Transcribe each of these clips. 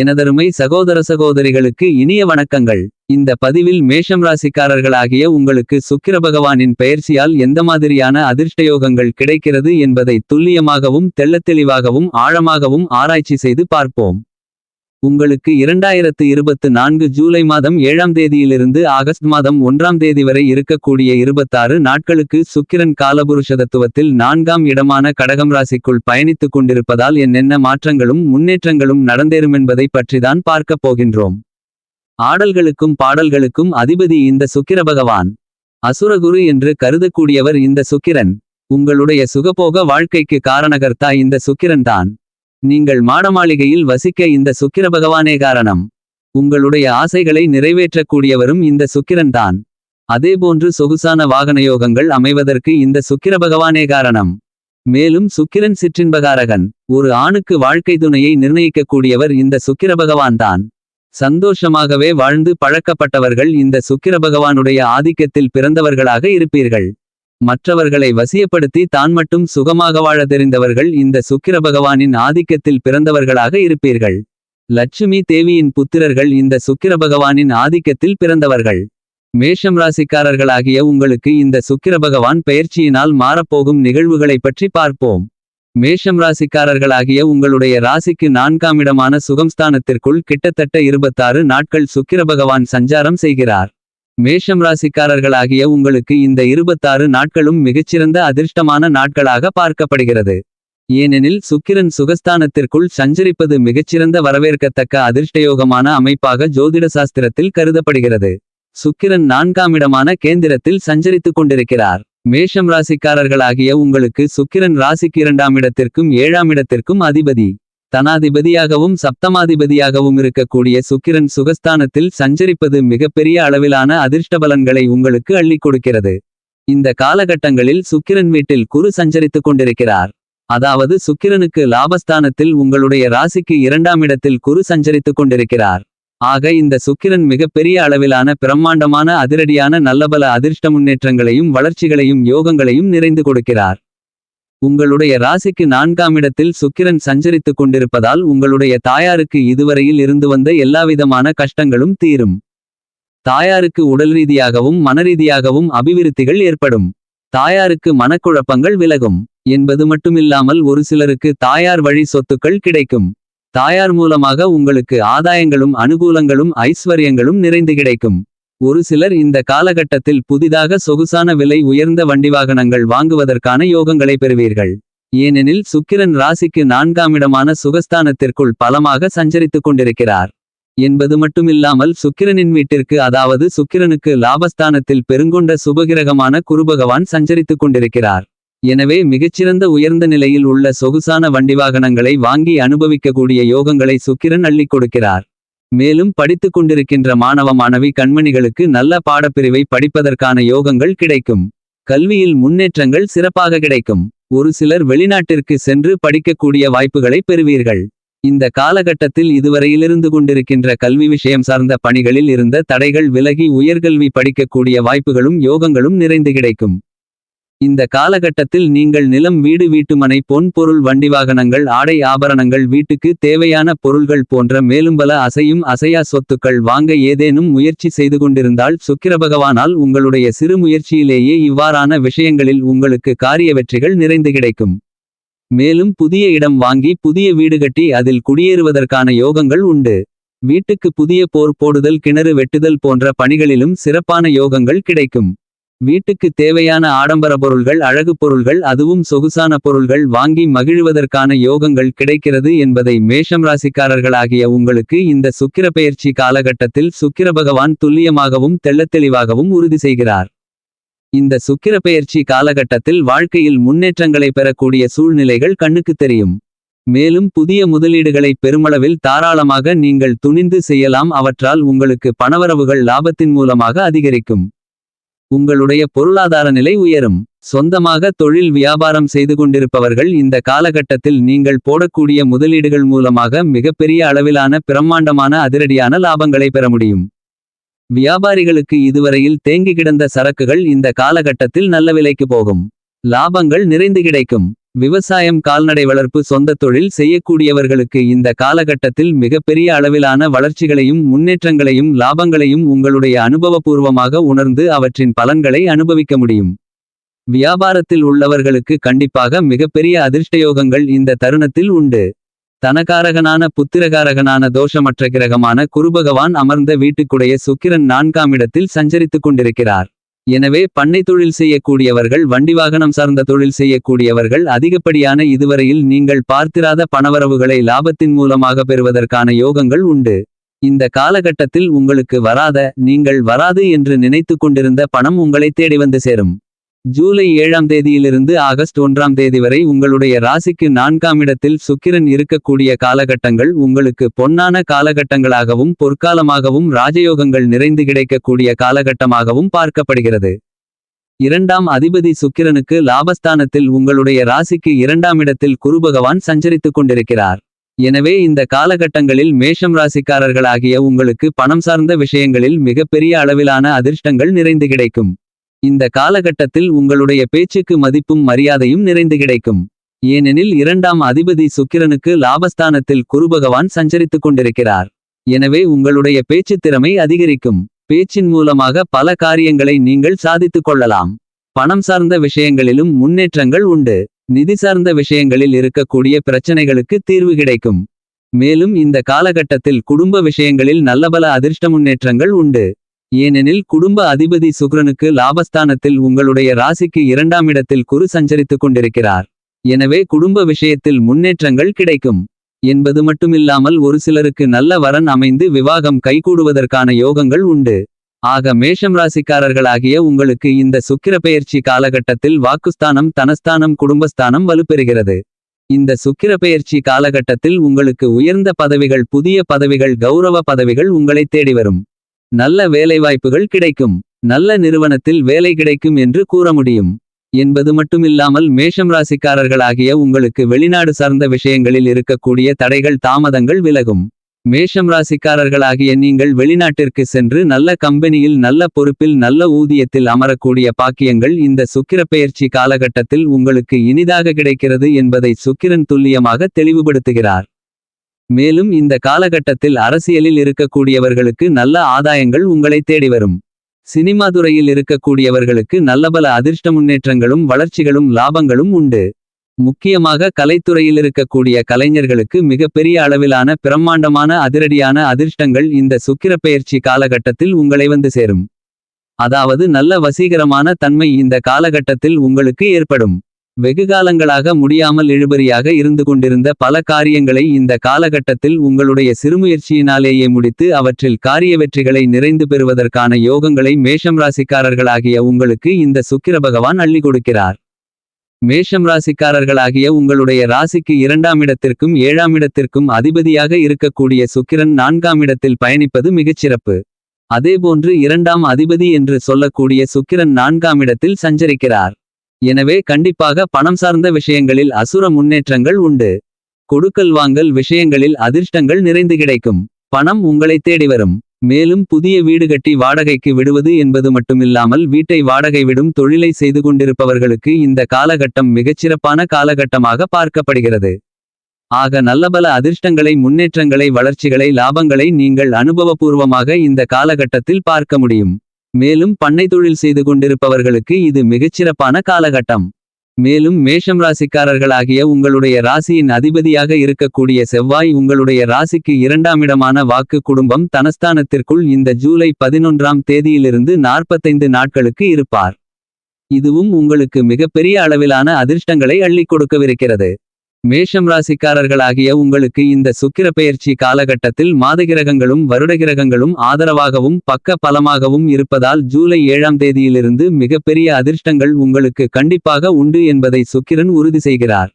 எனதருமை சகோதர சகோதரிகளுக்கு இனிய வணக்கங்கள். இந்த பதிவில் மேஷம் ராசிக்காரர்களாகிய உங்களுக்கு சுக்கிர பகவானின் பெயர்ச்சியால் எந்த மாதிரியான அதிர்ஷ்டயோகங்கள் கிடைக்கிறது என்பதை துல்லியமாகவும் தெள்ளத்தெளிவாகவும் ஆழமாகவும் ஆராய்ச்சி செய்து பார்ப்போம். உங்களுக்கு இரண்டாயிரத்து இருபத்து நான்கு ஜூலை மாதம் ஏழாம் தேதியிலிருந்து ஆகஸ்ட் மாதம் ஒன்றாம் தேதி வரை இருக்கக்கூடிய இருபத்தாறு நாட்களுக்கு சுக்கிரன் காலபுருஷதத்துவத்தில் நான்காம் இடமான கடகம் ராசிக்குள் பயணித்துக் கொண்டிருப்பதால் என்னென்ன மாற்றங்களும் முன்னேற்றங்களும் நடந்தேறுமென்பதை பற்றிதான் பார்க்கப் போகின்றோம். ஆடல்களுக்கும் பாடல்களுக்கும் அதிபதி இந்த சுக்கிர பகவான். அசுரகுரு என்று கருதக்கூடியவர் இந்த சுக்கிரன். உங்களுடைய சுகபோக வாழ்க்கைக்கு காரணகர்த்தா இந்த சுக்கிரன்தான். நீங்கள் மாடமாளிகையில் வசிக்க இந்த சுக்கிர பகவானே காரணம். உங்களுடைய ஆசைகளை நிறைவேற்றக்கூடியவரும் இந்த சுக்கிரன்தான். அதேபோன்று சொகுசான வாகன யோகங்கள் அமைவதற்கு இந்த சுக்கிர பகவானே காரணம். மேலும் சுக்கிரன் சிற்றின்பகாரகன் ஒரு ஆணுக்கு வாழ்க்கை துணையை நிர்ணயிக்கக்கூடியவர் இந்த சுக்கிர பகவான்தான் சந்தோஷமாகவே வாழ்ந்து பழக்கப்பட்டவர்கள் இந்த சுக்கிர பகவானுடைய ஆதிக்கத்தில் பிறந்தவர்களாக இருப்பீர்கள். மற்றவர்களை வசியப்படுத்தி தான் மட்டும் சுகமாக வாழ தெரிந்தவர்கள் இந்த சுக்கிர பகவானின் ஆதிக்கத்தில் பிறந்தவர்களாக இருப்பீர்கள். லட்சுமி தேவியின் புத்திரர்கள் இந்த சுக்கிர பகவானின் ஆதிக்கத்தில் பிறந்தவர்கள். மேஷம் ராசிக்காரர்களாகிய உங்களுக்கு இந்த சுக்கிர பகவான் பெயர்ச்சியினால் மாறப்போகும் நிகழ்வுகளைப் பற்றி பார்ப்போம். மேஷம் ராசிக்காரர்களாகிய உங்களுடைய ராசிக்கு நான்காம் இடமான சுகம்ஸ்தானத்திற்குள் கிட்டத்தட்ட இருபத்தாறு நாட்கள் சுக்கிர பகவான் சஞ்சாரம் செய்கிறார். மேஷம் ராசிக்காரர்களாகிய உங்களுக்கு இந்த இருபத்தாறு நாட்களும் மிகச்சிறந்த அதிர்ஷ்டமான நாட்களாக பார்க்கப்படுகிறது. ஏனெனில் சுக்கிரன் சுகஸ்தானத்திற்குள் சஞ்சரிப்பது மிகச்சிறந்த வரவேற்கத்தக்க அதிர்ஷ்டயோகமான அமைப்பாக ஜோதிட சாஸ்திரத்தில் கருதப்படுகிறது. சுக்கிரன் நான்காம் இடமான கேந்திரத்தில் சஞ்சரித்துக் கொண்டிருக்கிறார். மேஷம் ராசிக்காரர்களாகிய உங்களுக்கு சுக்கிரன் ராசிக்கு இரண்டாம் இடத்திற்கும் ஏழாம் இடத்திற்கும் அதிபதி. தனாதிபதியாகவும் சப்தமாதிபதியாகவும் இருக்கக்கூடிய சுக்கிரன் சுகஸ்தானத்தில் சஞ்சரிப்பது மிகப்பெரிய அளவிலான அதிர்ஷ்டபலன்களை உங்களுக்கு அள்ளிக் கொடுக்கிறது. இந்த காலகட்டங்களில் சுக்கிரன் வீட்டில் குரு சஞ்சரித்துக் கொண்டிருக்கிறார். அதாவது சுக்கிரனுக்கு லாபஸ்தானத்தில் உங்களுடைய ராசிக்கு இரண்டாம் இடத்தில் குரு சஞ்சரித்துக் கொண்டிருக்கிறார். ஆக இந்த சுக்கிரன் மிகப்பெரிய அளவிலான பிரம்மாண்டமான அதிரடியான நல்லபல அதிர்ஷ்ட முன்னேற்றங்களையும் வளர்ச்சிகளையும் யோகங்களையும் நிறைந்து கொடுக்கிறார். உங்களுடைய ராசிக்கு நான்காம் இடத்தில் சுக்கிரன் சஞ்சரித்துக் கொண்டிருப்பதால் உங்களுடைய தாயாருக்கு இதுவரையில் இருந்து வந்த எல்லாவிதமான கஷ்டங்களும் தீரும். தாயாருக்கு உடல் ரீதியாகவும் மனரீதியாகவும் அபிவிருத்திகள் ஏற்படும். தாயாருக்கு மனக்குழப்பங்கள் விலகும். என்பது மட்டுமில்லாமல் ஒரு சிலருக்கு தாயார் வழி சொத்துக்கள் கிடைக்கும். தாயார் மூலமாக உங்களுக்கு ஆதாயங்களும் அனுகூலங்களும் ஐஸ்வர்யங்களும் நிறைந்து கிடைக்கும். ஒரு சிலர் இந்த காலகட்டத்தில் புதிதாக சொகுசான விலை உயர்ந்த வண்டி வாகனங்கள் வாங்குவதற்கான யோகங்களை பெறுவீர்கள். ஏனெனில் சுக்கிரன் ராசிக்கு நான்காம் இடமான சுகஸ்தானத்திற்குள் பலமாக சஞ்சரித்துக் கொண்டிருக்கிறார். என்பது மட்டுமில்லாமல் சுக்கிரனின் வீட்டிற்கு அதாவது சுக்கிரனுக்கு லாபஸ்தானத்தில் பெருங்கொண்ட சுபகிரகமான குருபகவான் சஞ்சரித்துக் கொண்டிருக்கிறார். எனவே மிகச்சிறந்த உயர்ந்த நிலையில் உள்ள சொகுசான வண்டிவாகனங்களை வாங்கி அனுபவிக்கக்கூடிய யோகங்களை சுக்கிரன் அள்ளிக் கொடுக்கிறார். மேலும் படித்துக் கொண்டிருக்கின்ற மாணவ மாணவி கண்மணிகளுக்கு நல்ல பாடப்பிரிவை படிப்பதற்கான யோகங்கள் கிடைக்கும். கல்வியில் முன்னேற்றங்கள் சிறப்பாக கிடைக்கும். ஒரு சிலர் வெளிநாட்டிற்கு சென்று படிக்கக்கூடிய வாய்ப்புகளை பெறுவீர்கள். இந்த காலகட்டத்தில் இதுவரையிலிருந்து கொண்டிருக்கின்ற கல்வி விஷயம் சார்ந்த பணிகளில் இருந்த தடைகள் விலகி உயர்கல்வி படிக்கக்கூடிய வாய்ப்புகளும் யோகங்களும் நிறைந்து கிடைக்கும். இந்த காலகட்டத்தில் நீங்கள் நிலம் வீடு வீட்டுமனை பொன் பொருள் வண்டி வாகனங்கள் ஆடை ஆபரணங்கள் வீட்டுக்கு தேவையான பொருள்கள் போன்ற மேலும் பல அசையும் அசையா சொத்துக்கள் வாங்க ஏதேனும் முயற்சி செய்து கொண்டிருந்தால் சுக்கிர பகவானால் உங்களுடைய சிறு முயற்சியிலேயே இவ்வாறான விஷயங்களில் உங்களுக்கு காரிய வெற்றிகள் நிறைந்து கிடைக்கும். மேலும் புதிய இடம் வாங்கி புதிய வீடு கட்டி அதில் குடியேறுவதற்கான யோகங்கள் உண்டு. வீட்டுக்கு புதிய போர் போடுதல் கிணறு வெட்டுதல் போன்ற பணிகளிலும் சிறப்பான யோகங்கள் கிடைக்கும். வீட்டுக்கு தேவையான ஆடம்பர பொருள்கள் அழகு பொருள்கள் அதுவும் சொகுசான பொருள்கள் வாங்கி மகிழ்வதற்கான யோகங்கள் கிடைக்கிறது என்பதை மேஷம் ராசிக்காரர்களாகிய உங்களுக்கு இந்த சுக்கிர பெயர்ச்சி காலகட்டத்தில் சுக்கிர பகவான் துல்லியமாகவும் தெள்ளத்தெளிவாகவும் உறுதி செய்கிறார். இந்த சுக்கிர பெயர்ச்சி காலகட்டத்தில் வாழ்க்கையில் முன்னேற்றங்களை பெறக்கூடிய சூழ்நிலைகள் கண்ணுக்கு தெரியும். மேலும் புதிய முதலீடுகளை பெருமளவில் தாராளமாக நீங்கள் துணிந்து செய்யலாம் அவற்றால் உங்களுக்கு பணவரவுகள் லாபத்தின் மூலமாக அதிகரிக்கும். உங்களுடைய பொருளாதார நிலை உயரும். சொந்தமாக தொழில் வியாபாரம் செய்து கொண்டிருப்பவர்கள் இந்த காலகட்டத்தில் நீங்கள் போடக்கூடிய முதலீடுகள் மூலமாக மிகப்பெரிய அளவிலான பிரம்மாண்டமான அதிரடியான லாபங்களை பெற முடியும். வியாபாரிகளுக்கு இதுவரையில் தேங்கி கிடந்த சரக்குகள் இந்த காலகட்டத்தில் நல்ல விலைக்கு போகும். லாபங்கள் நிறைந்து கிடைக்கும். விவசாயம் கால்நடை வளர்ப்பு சொந்த தொழில் செய்யக்கூடியவர்களுக்கு இந்த காலகட்டத்தில் மிகப்பெரிய அளவிலான வளர்ச்சிகளையும் முன்னேற்றங்களையும் லாபங்களையும் உங்களுடைய அனுபவபூர்வமாக உணர்ந்து அவற்றின் பலன்களை அனுபவிக்க முடியும். வியாபாரத்தில் உள்ளவர்களுக்கு கண்டிப்பாக மிகப்பெரிய அதிர்ஷ்டயோகங்கள் இந்த தருணத்தில் உண்டு. தனகாரகனான புத்திரகாரகனான தோஷமற்ற கிரகமான குருபகவான் அமர்ந்த வீட்டுக்குடைய சுக்கிரன் நான்காம் இடத்தில் சஞ்சரித்துக் கொண்டிருக்கிறார். எனவே பண்ணை தொழில் செய்யக்கூடியவர்கள் வண்டி வாகனம் சார்ந்த தொழில் செய்யக்கூடியவர்கள் அதிகப்படியான இதுவரையில் நீங்கள் பார்த்திராத பணவரவுகளை லாபத்தின் மூலமாக பெறுவதற்கான யோகங்கள் உண்டு. இந்த காலகட்டத்தில் உங்களுக்கு வராத நீங்கள் வராது என்று நினைத்துக் கொண்டிருந்த பணம் உங்களை தேடி வந்து சேரும். ஜூலை ஏழாம் தேதியிலிருந்து ஆகஸ்ட் ஒன்றாம் தேதி வரை உங்களுடைய ராசிக்கு நான்காம் இடத்தில் சுக்கிரன் இருக்கக்கூடிய காலகட்டங்கள் உங்களுக்கு பொன்னான காலகட்டங்களாகவும் பொற்காலமாகவும் ராஜயோகங்கள் நிறைந்து கிடைக்கக்கூடிய காலகட்டமாகவும் பார்க்கப்படுகிறது. இரண்டாம் அதிபதி சுக்கிரனுக்கு லாபஸ்தானத்தில் உங்களுடைய ராசிக்கு இரண்டாம் இடத்தில் குருபகவான் சஞ்சரித்துக் கொண்டிருக்கிறார். எனவே இந்த காலகட்டங்களில் மேஷம் ராசிக்காரர்களாகிய உங்களுக்கு பணம் சார்ந்த விஷயங்களில் மிகப்பெரிய அளவிலான அதிர்ஷ்டங்கள் நிறைந்து கிடைக்கும். இந்த காலகட்டத்தில் உங்களுடைய பேச்சுக்கு மதிப்பும் மரியாதையும் நிறைந்து கிடைக்கும். ஏனெனில் இரண்டாம் அதிபதி சுக்கிரனுக்கு லாபஸ்தானத்தில் குருபகவான் சஞ்சரித்துக் கொண்டிருக்கிறார். எனவே உங்களுடைய பேச்சுத் திறமை அதிகரிக்கும். பேச்சின் மூலமாக பல காரியங்களை நீங்கள் சாதித்துக் கொள்ளலாம். பணம் சார்ந்த விஷயங்களிலும் முன்னேற்றங்கள் உண்டு. நிதி சார்ந்த விஷயங்களில் இருக்கக்கூடிய பிரச்சனைகளுக்கு தீர்வு கிடைக்கும். மேலும் இந்த காலகட்டத்தில் குடும்ப விஷயங்களில் நல்லபல அதிர்ஷ்ட முன்னேற்றங்கள் உண்டு. ஏனெனில் குடும்ப அதிபதி சுக்ரனுக்கு லாபஸ்தானத்தில் உங்களுடைய ராசிக்கு இரண்டாம் இடத்தில் குரு சஞ்சரித்துக் கொண்டிருக்கிறார். எனவே குடும்ப விஷயத்தில் முன்னேற்றங்கள் கிடைக்கும். என்பது மட்டுமில்லாமல் ஒரு சிலருக்கு நல்ல வரன் அமைந்து விவாகம் கைகூடுவதற்கான யோகங்கள் உண்டு. ஆக மேஷம் ராசிக்காரர்களாகிய உங்களுக்கு இந்த சுக்கிர பெயர்ச்சி காலகட்டத்தில் வாக்குஸ்தானம் தனஸ்தானம் குடும்பஸ்தானம் வலுப்பெறுகிறது. இந்த சுக்கிர பெயர்ச்சி காலகட்டத்தில் உங்களுக்கு உயர்ந்த பதவிகள் புதிய பதவிகள் கௌரவ பதவிகள் உங்களை தேடி வரும். நல்ல வேலைவாய்ப்புகள் கிடைக்கும். நல்ல நிறுவனத்தில் வேலை கிடைக்கும் என்று கூற முடியும். என்பது மட்டுமில்லாமல் மேஷம் ராசிக்காரர்களாகிய உங்களுக்கு வெளிநாடு சார்ந்த விஷயங்களில் இருக்கக்கூடிய தடைகள் தாமதங்கள் விலகும். மேஷம் ராசிக்காரர்களாகிய நீங்கள் வெளிநாட்டிற்கு சென்று நல்ல கம்பெனியில் நல்ல பொறுப்பில் நல்ல ஊதியத்தில் அமரக்கூடிய பாக்கியங்கள் இந்த சுக்கிரப்பெயர்ச்சி காலகட்டத்தில் உங்களுக்கு இனிதாக கிடைக்கிறது என்பதை சுக்கிரன் துல்லியமாக தெளிவுபடுத்துகிறார். மேலும் இந்த காலகட்டத்தில் அரசியலில் இருக்கக்கூடியவர்களுக்கு நல்ல ஆதாயங்கள் உங்களை தேடி வரும். சினிமா துறையில் இருக்கக்கூடியவர்களுக்கு நல்லபல அதிர்ஷ்ட முன்னேற்றங்களும் வளர்ச்சிகளும் லாபங்களும் உண்டு. முக்கியமாக கலைத்துறையில் இருக்கக்கூடிய கலைஞர்களுக்கு மிகப்பெரிய அளவிலான பிரம்மாண்டமான அதிரடியான அதிர்ஷ்டங்கள் இந்த சுக்கிரப்பெயர்ச்சி காலகட்டத்தில் உங்களை வந்து சேரும். அதாவது நல்ல வசீகரமான தன்மை இந்த காலகட்டத்தில் உங்களுக்கு ஏற்படும். வெகுகாலங்களாக முடியாமல் இழுபறியாக இருந்து கொண்டிருந்த பல காரியங்களை இந்த காலகட்டத்தில் உங்களுடைய சிறுமுயற்சியினாலேயே முடித்து அவற்றில் காரிய வெற்றிகளை நிறைந்து பெறுவதற்கான யோகங்களை மேஷம் ராசிக்காரர்களாகிய உங்களுக்கு இந்த சுக்கிர பகவான் அள்ளி கொடுக்கிறார். மேஷம் ராசிக்காரர்களாகிய உங்களுடைய ராசிக்கு இரண்டாம் இடத்திற்கும் ஏழாம் இடத்திற்கும் அதிபதியாக இருக்கக்கூடிய சுக்கிரன் நான்காம் இடத்தில் பயணிப்பது மிகச்சிறப்பு. அதேபோன்று இரண்டாம் அதிபதி என்று சொல்லக்கூடிய சுக்கிரன் நான்காம் இடத்தில் சஞ்சரிக்கிறார். எனவே கண்டிப்பாக பணம் சார்ந்த விஷயங்களில் அசுர முன்னேற்றங்கள் உண்டு. கொடுக்கல் வாங்கல் விஷயங்களில் அதிர்ஷ்டங்கள் நிறைந்து கிடைக்கும். பணம் உங்களை தேடி வரும். மேலும் புதிய வீடு கட்டி வாடகைக்கு விடுவது என்பது மட்டுமில்லாமல் வீட்டை வாடகை விடும் தொழிலை செய்து கொண்டிருப்பவர்களுக்கு இந்த காலகட்டம் மிகச்சிறப்பான காலகட்டமாக பார்க்கப்படுகிறது. ஆக நல்லபல அதிர்ஷ்டங்களை முன்னேற்றங்களை வளர்ச்சிகளை லாபங்களை நீங்கள் அனுபவபூர்வமாக இந்த காலகட்டத்தில் பார்க்க முடியும். மேலும் பண்ணை தொழில் செய்து கொண்டிருப்பவர்களுக்கு இது மிகச்சிறப்பான காலகட்டம். மேலும் மேஷம் ராசிக்காரர்களாகிய உங்களுடைய ராசியின் அதிபதியாக இருக்கக்கூடிய செவ்வாய் உங்களுடைய ராசிக்கு இரண்டாம் இடமான வாக்கு குடும்பம் தனஸ்தானத்திற்குள் இந்த ஜூலை பதினொன்றாம் தேதியிலிருந்து நாற்பத்தைந்து நாட்களுக்கு இருப்பார். இதுவும் உங்களுக்கு மிகப்பெரிய அளவிலான அதிர்ஷ்டங்களை அள்ளிக் கொடுக்கவிருக்கிறது. மேஷம் ராசிக்காரர்களாகிய உங்களுக்கு இந்த சுக்கிர பெயர்ச்சி காலகட்டத்தில் மாதகிரகங்களும் வருடகிரகங்களும் ஆதரவாகவும் பக்க பலமாகவும் இருப்பதால் ஜூலை ஏழாம் தேதியிலிருந்து மிகப்பெரிய அதிர்ஷ்டங்கள் உங்களுக்கு கண்டிப்பாக உண்டு என்பதை சுக்கிரன் உறுதி செய்கிறார்.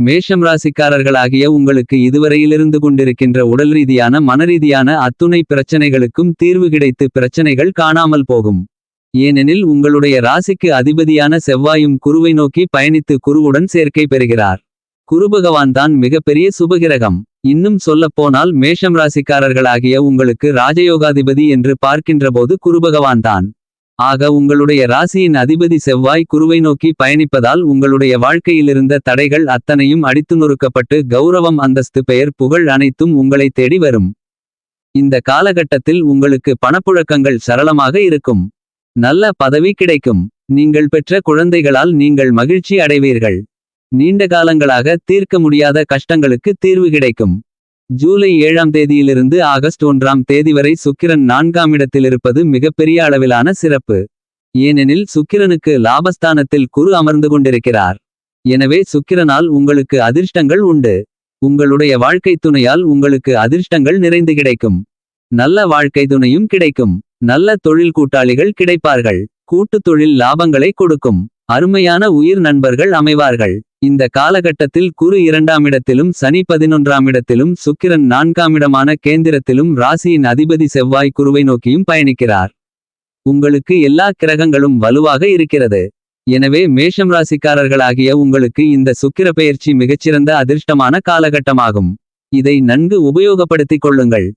மேஷம் ராசிக்காரர்களாகிய உங்களுக்கு இதுவரையிலிருந்து கொண்டிருக்கின்ற உடல் ரீதியான மனரீதியான அத்துணை பிரச்சனைகளுக்கும் தீர்வு கிடைத்து பிரச்சனைகள் காணாமல் போகும். ஏனெனில் உங்களுடைய ராசிக்கு அதிபதியான செவ்வாயும் குருவை நோக்கி பயணித்து குருவுடன் சேர்க்கை பெறுகிறார். குருபகவான் தான் மிகப்பெரிய சுபகிரகம். இன்னும் சொல்லப்போனால் மேஷம் ராசிக்காரர்களாகிய உங்களுக்கு ராஜயோகாதிபதி என்று பார்க்கின்றபோது குருபகவான் தான். ஆக உங்களுடைய ராசியின் அதிபதி செவ்வாய் குருவை நோக்கி பயணிப்பதால் உங்களுடைய வாழ்க்கையிலிருந்த தடைகள் அத்தனையும் அடித்து நொறுக்கப்பட்டு கௌரவம் அந்தஸ்து பெயர் புகழ் அனைத்தும் உங்களை தேடி வரும். இந்த காலகட்டத்தில் உங்களுக்கு பணப்புழக்கங்கள் சரளமாக இருக்கும். நல்ல பதவி கிடைக்கும். நீங்கள் பெற்ற குழந்தைகளால் நீங்கள் மகிழ்ச்சி அடைவீர்கள். நீண்ட காலங்களாக தீர்க்க முடியாத கஷ்டங்களுக்கு தீர்வு கிடைக்கும். ஜூலை ஏழாம் தேதியிலிருந்து ஆகஸ்ட் ஒன்றாம் தேதி வரை சுக்கிரன் நான்காம் இடத்தில் இருப்பது மிகப்பெரிய அளவிலான சிறப்பு. ஏனெனில் சுக்கிரனுக்கு லாபஸ்தானத்தில் குரு அமர்ந்து கொண்டிருக்கிறார். எனவே சுக்கிரனால் உங்களுக்கு அதிர்ஷ்டங்கள் உண்டு. உங்களுடைய வாழ்க்கை துணையால் உங்களுக்கு அதிர்ஷ்டங்கள் நிறைந்து கிடைக்கும். நல்ல வாழ்க்கை துணையும் கிடைக்கும். நல்ல தொழில் கூட்டாளிகள் கிடைப்பார்கள். கூட்டுத் தொழில் லாபங்களை கொடுக்கும். அருமையான உயிர் நண்பர்கள் அமைவார்கள். இந்த காலகட்டத்தில் குரு இரண்டாம் இடத்திலும் சனி பதினொன்றாம் இடத்திலும் சுக்கிரன் நான்காம் இடமான கேந்திரத்திலும் ராசியின் அதிபதி செவ்வாய் குருவை நோக்கியும் பயணிக்கிறார். உங்களுக்கு எல்லா கிரகங்களும் வலுவாக இருக்கிறது. எனவே மேஷம் ராசிக்காரர்களாகிய உங்களுக்கு இந்த சுக்கிர பெயர்ச்சி மிகச்சிறந்த அதிர்ஷ்டமான காலகட்டமாகும். இதை நன்கு உபயோகப்படுத்திக் கொள்ளுங்கள்.